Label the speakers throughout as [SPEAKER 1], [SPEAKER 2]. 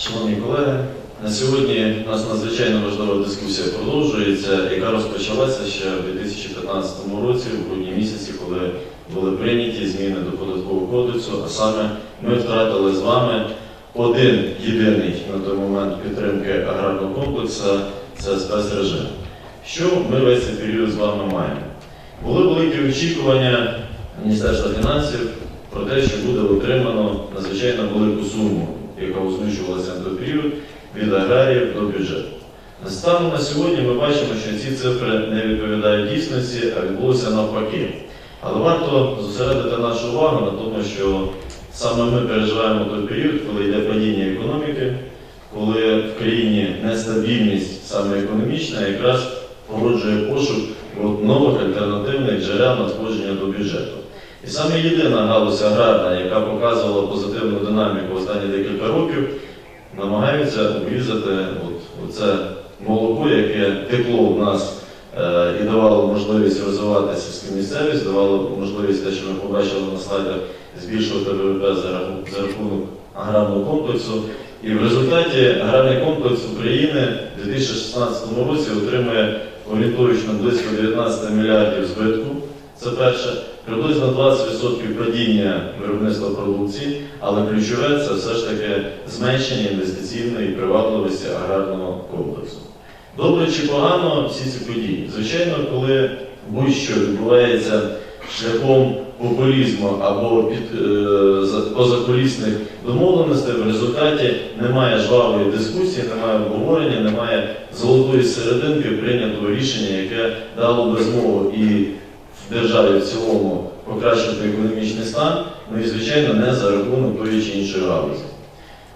[SPEAKER 1] Шановні колеги, на сьогодні у нас надзвичайно важлива дискусія продовжується, яка розпочалася ще в 2015 році, в грудні місяці, коли були прийняті зміни до податкового кодексу, а саме ми втратили з вами один єдиний на той момент підтримки аграрного комплексу це спецрежим. Що ми весь цей період з вами маємо? Були великі очікування Міністерства фінансів про те, що буде отримано надзвичайно велику суму, яка озвучувалася на той період від аграріїв до бюджету. Станом на сьогодні ми бачимо, що ці цифри не відповідають дійсності, а відбулося навпаки. Але варто зосередити нашу увагу на тому, що саме ми переживаємо той період, коли йде падіння економіки, коли в країні нестабільність саме економічна, якраз породжує пошук нових альтернативних джерел надходження до бюджету. І саме єдина галузь аграрна, яка показувала позитивну динаміку останні декілька років, намагаються обрізати от, оце молоко, яке текло в нас е, і давало можливість розвивати сільську місцевість, давало можливість те, що ми побачили на слайдах, збільшувати ВВП за рахунок, аграрного комплексу. І в результаті аграрний комплекс України у 2016 році отримує орієнтовично близько 19 мільярдів збитку. Це перше, приблизно 20% падіння виробництва продукції, але ключове це все ж таки зменшення інвестиційної привабливості аграрного комплексу. Добре чи погано всі ці події? Звичайно, коли будь-що відбувається шляхом популізму або під, е, за- позакулісних домовленостей, в результаті немає жвавої дискусії, немає обговорення, немає золотої серединки прийнятого рішення, яке дало би змогу і державі в цілому покращити економічний стан, ну і, звичайно, не за рахунок тої чи іншої галузі.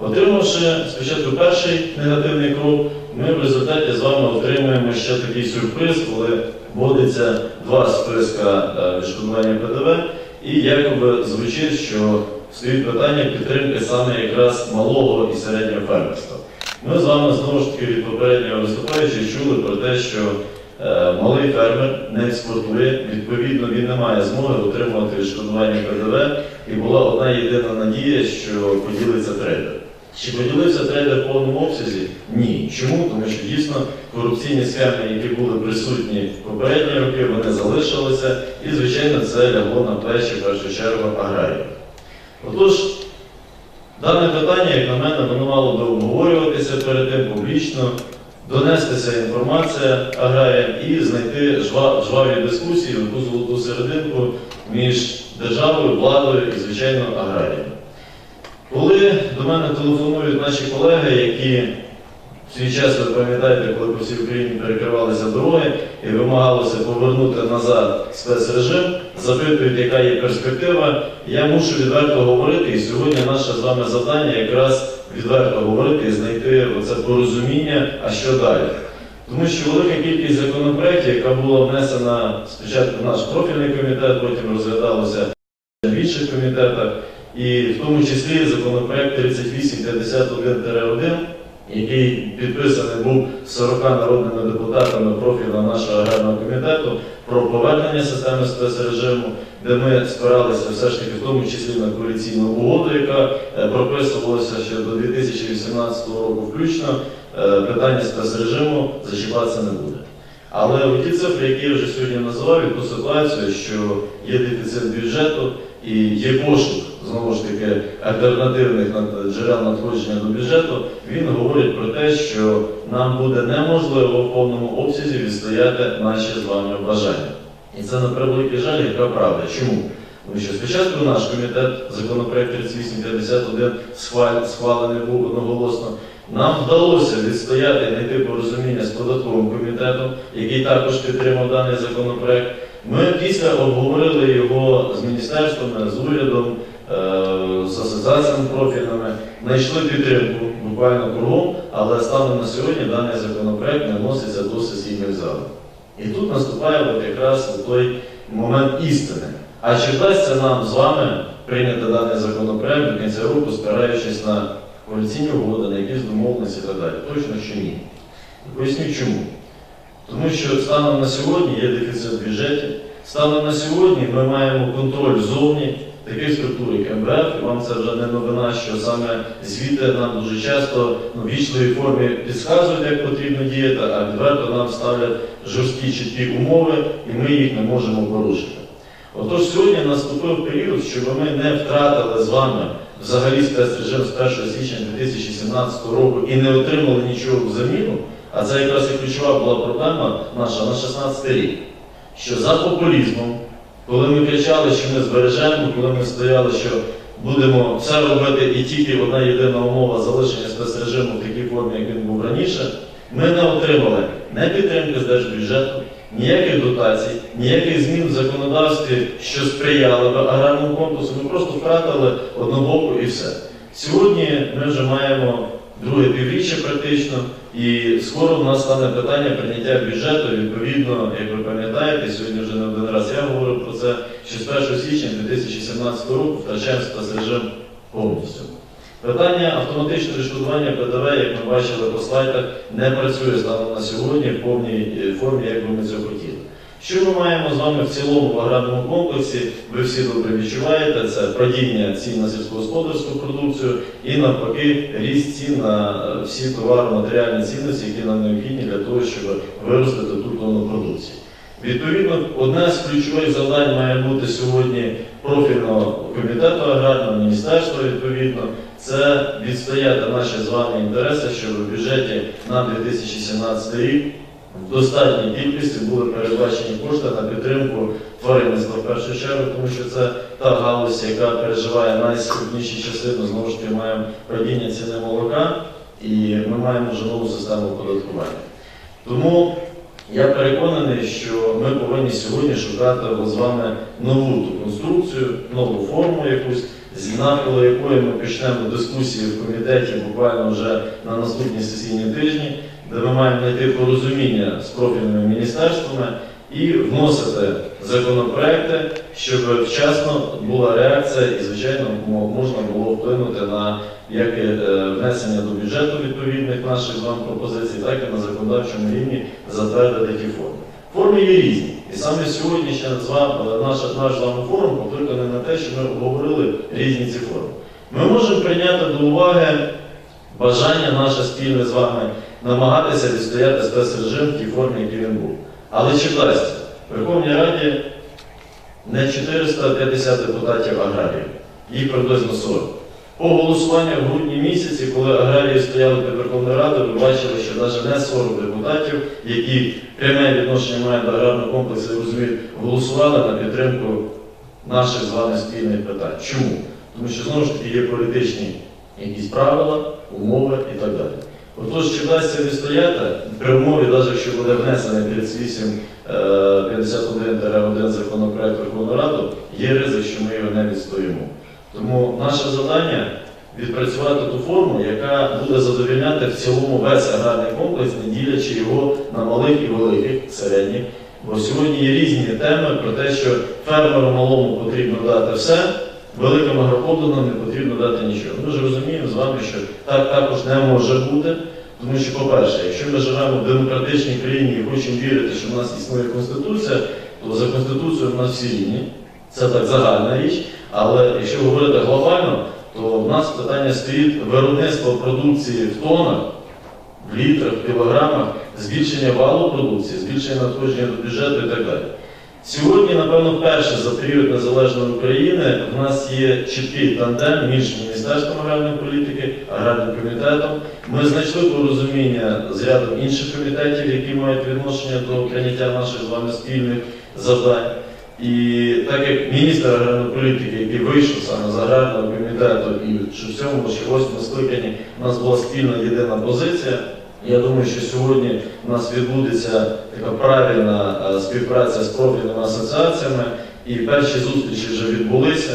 [SPEAKER 1] Отримавши спочатку перший негативний крок, ми в результаті з вами отримуємо ще такий сюрприз, коли вводиться два списка е, відшкодування ПДВ, і якоби звучить, що стоїть питання підтримки саме якраз малого і середнього фермерства. Ми з вами знову ж таки від попереднього виступаючого чули про те, що е, малий фермер не експортує, відповідно, він не має змоги отримувати відшкодування ПДВ, і була одна єдина надія, що поділиться трейдер. Чи поділився трейдер в повному обсязі? Ні. Чому? Тому що дійсно корупційні схеми, які були присутні в попередні роки, вони залишилися, і, звичайно, це лягло на плечі в першу чергу аграріїв. Отож, дане питання, як на мене, воно мало би обговорюватися перед тим публічно, донестися інформація аграріям і знайти жва- жваві дискусії, таку золоту серединку між державою, владою і, звичайно, аграріями. Коли до мене телефонують наші колеги, які в свій час, ви пам'ятаєте, коли по всій Україні перекривалися дороги і вимагалося повернути назад спецрежим, запитують, яка є перспектива, я мушу відверто говорити, і сьогодні наше з вами завдання якраз відверто говорити і знайти оце порозуміння, а що далі. Тому що велика кількість законопроєктів, яка була внесена спочатку в наш профільний комітет, потім розглядалося в інших комітетах, і в тому числі законопроект 3851-1, який підписаний був 40 народними депутатами профільного нашого аграрного комітету про повернення системи спецрежиму, де ми спиралися все ж таки в тому числі на коаліційну угоду, яка е, прописувалася ще до 2018 року включно, е, питання спецрежиму зачіпатися не буде. Але ті цифри, які я вже сьогодні називав, ту ситуацію, що є дефіцит бюджету і є пошук знову ж таки альтернативних джерел надходження до бюджету, він говорить про те, що нам буде неможливо в повному обсязі відстояти наші з вами бажання. І це на превеликий жаль, яка правда. Чому? Тому що спочатку наш комітет, законопроект 3851, схваль- схвалений був одноголосно. Нам вдалося відстояти і знайти порозуміння з податковим комітетом, який також підтримав даний законопроект. Ми після обговорили його з міністерствами, з урядом, з асоціаціями профільними, знайшли підтримку буквально кругом, але станом на сьогодні даний законопроект не вноситься до сесійних залів. І тут наступає от якраз той момент істини. А чи вдасться нам з вами прийняти даний законопроект до кінця року, спираючись на коаліційні угоди, на якісь домовленості і так далі? Точно, що ні. Поясню чому. Тому що станом на сьогодні є дефіцит в бюджеті. Станом на сьогодні ми маємо контроль ззовні, таких структур, як МВФ, і вам це вже не новина, що саме звіти нам дуже часто ну, в вічливій формі підказують, як потрібно діяти, а відверто нам ставлять жорсткі чіткі умови, і ми їх не можемо порушити. Отож, сьогодні наступив період, щоб ми не втратили з вами взагалі спецрежим з 1 січня 2017 року і не отримали нічого в заміну, а це якраз і ключова була проблема наша на 16 рік, що за популізмом, коли ми кричали, що ми збережемо, коли ми стояли, що будемо все робити і тільки одна єдина умова залишення спецрежиму в такій формі, як він був раніше, ми не отримали не підтримки з держбюджету, ніяких дотацій, ніяких змін в законодавстві, що сприяли б аграрному конкурсу. Ми просто втратили однобоку і все. Сьогодні ми вже маємо друге півріччя практично, і скоро в нас стане питання прийняття бюджету. Відповідно, як ви пам'ятаєте, сьогодні вже не один раз я говорив про це, що з 1 січня 2017 року втрачаємо спецрежим повністю. Питання автоматичного відшкодування ПДВ, як ми бачили по слайдах, не працює станом на сьогодні в повній е, формі, як би ми цього хотіли. Що ми маємо з вами в цілому в аграрному комплексі? Ви всі добре відчуваєте, це падіння цін на сільськогосподарську продукцію і навпаки ріст цін на е, всі товари, матеріальні цінності, які нам необхідні для того, щоб виростити ту тонну продукції. Відповідно, одне з ключових завдань має бути сьогодні профільного комітету аграрного міністерства, відповідно, це відстояти наші з вами інтереси, щоб в бюджеті на 2017 рік в достатній кількості були передбачені кошти на підтримку тваринництва в першу чергу, тому що це та галузь, яка переживає найскрутніші часи, ну, знову ж таки маємо падіння ціни молока і ми маємо вже нову систему оподаткування. Тому я переконаний, що ми повинні сьогодні шукати з вами нову конструкцію, нову форму якусь, навколо якої ми почнемо дискусії в комітеті буквально вже на наступні сесійні тижні, де ми маємо знайти порозуміння з профільними міністерствами і вносити законопроекти, щоб вчасно була реакція і, звичайно, можна було вплинути на як е, внесення до бюджету відповідних наших з вами пропозицій, так і на законодавчому рівні затвердити ті форми. Форми є різні. І саме сьогодні ще з вами, наш, наш з вами форум покликаний на те, що ми обговорили різні ці форми. Ми можемо прийняти до уваги бажання наше спільне з вами намагатися відстояти спецрежим в тій формі, який він був. Але чи вдасться? В Верховній Раді не 450 депутатів аграріїв, їх приблизно 40. По голосуванню в грудні місяці, коли аграрії стояли під Верховною Радою, ви бачили, що навіть не 40 депутатів, які пряме відношення мають до аграрного комплексу розуміють, голосували на підтримку наших з вами спільних питань. Чому? Тому що знову ж таки є політичні якісь правила, умови і так далі. Отож, чи вдасться відстояти при умові, навіть якщо буде внесений 3851-1 законопроект Верховної Ради, є ризик, що ми його не відстоїмо. Тому наше завдання відпрацювати ту форму, яка буде задовільняти в цілому весь аграрний комплекс, не ділячи його на малих і великих, середніх. Бо сьогодні є різні теми про те, що фермеру малому потрібно дати все, великим агрохолдингам не потрібно дати нічого. Ми ж розуміємо з вами, що так також не може бути. Тому що, по-перше, якщо ми живемо в демократичній країні і хочемо вірити, що в нас існує Конституція, то за Конституцією в нас всі рівні. Це так загальна річ. Але якщо говорити глобально, то в нас питання стоїть виробництво продукції в тонах, в літрах, в кілограмах, збільшення валу продукції, збільшення надходження до бюджету і так далі. Сьогодні, напевно, вперше за період незалежної України в нас є чіткий тандем між Міністерством аграрної політики, аграрним комітетом. Ми знайшли порозуміння з рядом інших комітетів, які мають відношення до прийняття наших з вами спільних завдань. І так як міністр аграрної політики, який вийшов саме з аграрного комітету, і що в цьому ще восьмому скликанні у нас була спільна єдина позиція. Я думаю, що сьогодні у нас відбудеться така правильна е, співпраця з профільними асоціаціями, і перші зустрічі вже відбулися.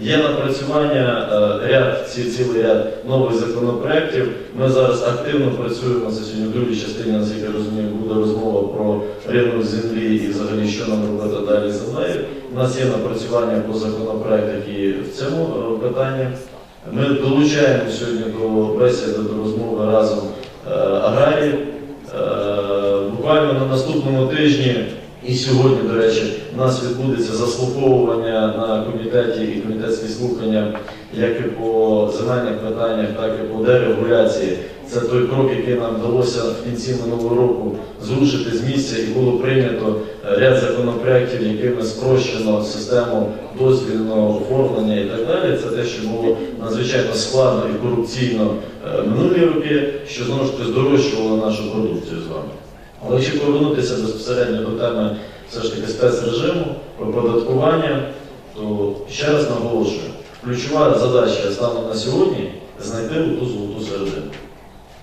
[SPEAKER 1] Є напрацювання е, ряд, ці- цілий ряд нових законопроєктів. Ми зараз активно працюємо це сьогодні в другій частині, наскільки розумію, буде розмова про ринок землі і взагалі що нам робити далі з землею. У нас є напрацювання по законопроектах і в цьому е, питанні. Ми долучаємо сьогодні до бесіди, до розмови разом аграріїв. Е, Буквально на наступному тижні І сьогодні, до речі, у нас відбудеться заслуховування на комітеті і комітетські слухання як і по земельних питаннях, так і по дерегуляції. Це той крок, який нам вдалося в кінці минулого року зрушити з місця і було прийнято ряд законопроєктів, якими спрощено систему дозвільного оформлення і так далі. Це те, що було надзвичайно складно і корупційно е, минулі роки, що знову ж таки здорожчувало нашу продукцію з вами. Але якщо повернутися безпосередньо до теми все ж таки спецрежиму, оподаткування, то ще раз наголошую, ключова задача станом на сьогодні знайти ту золоту середину.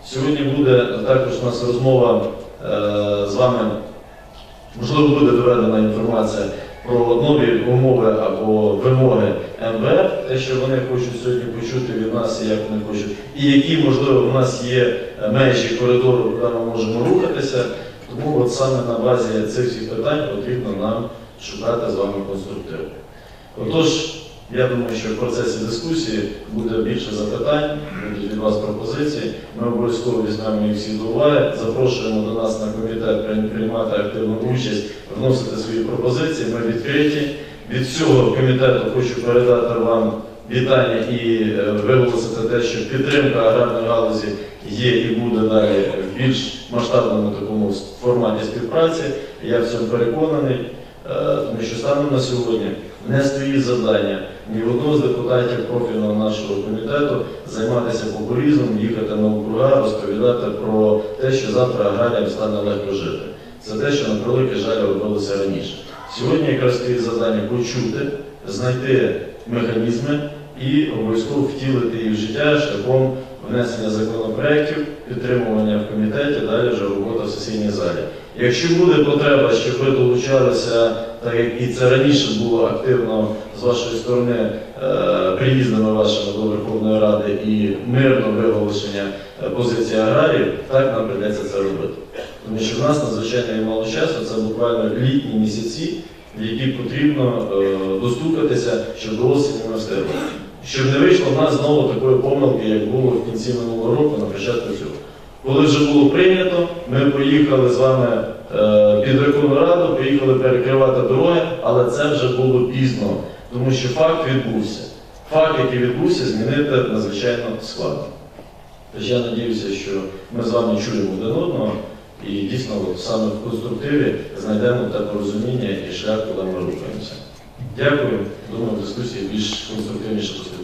[SPEAKER 1] Сьогодні буде також у нас розмова е, з вами, можливо, буде доведена інформація про нові умови або вимоги МВФ, те, що вони хочуть сьогодні почути від нас, і як вони хочуть, і які, можливо, в нас є е, межі коридору, куди ми можемо рухатися. Тому от саме на базі цих всіх питань потрібно нам шукати з вами конструктив. Отож, я думаю, що в процесі дискусії буде більше запитань, будуть від вас пропозиції. Ми обов'язково візьмемо їх всі до уваги, запрошуємо до нас на комітет приймати активну участь, вносити свої пропозиції. Ми відкриті. Від цього комітету хочу передати вам вітання і е, виголосити те, що підтримка аграрної галузі є і буде далі в більш масштабному такому форматі співпраці. Я в цьому переконаний, е, тому що станом на сьогодні не стоїть завдання ні одного з депутатів профільного нашого комітету займатися популізмом, їхати на округа, розповідати про те, що завтра аграріям стане легко жити. Це те, що на превеликий жаль робилося раніше. Сьогодні якраз стоїть завдання почути, знайти механізми і обов'язково втілити їх в життя шляхом внесення законопроєктів, підтримування в комітеті, далі вже робота в сесійній залі. Якщо буде потреба, щоб ви долучалися, так як і це раніше було активно з вашої сторони е, приїздами вашими до Верховної Ради і мирно виголошення е, позиції аграріїв, так нам прийдеться це робити. Тому що в нас надзвичайно мало часу, це буквально літні місяці, в які потрібно е, достукатися, щоб до осені ми встигли. Щоб не вийшло в нас знову такої помилки, як було в кінці минулого року на початку цього. Коли вже було прийнято, ми поїхали з вами під Верховну Раду, поїхали перекривати дороги, але це вже було пізно, тому що факт відбувся. Факт, який відбувся, змінити надзвичайно складно. Тож я надіюся, що ми з вами чуємо один одного і дійсно саме в конструктиві знайдемо те порозуміння і шлях, куди ми рухаємося. Дякую. Думаю, в дискусії більш конструктивніше поспілкуємося.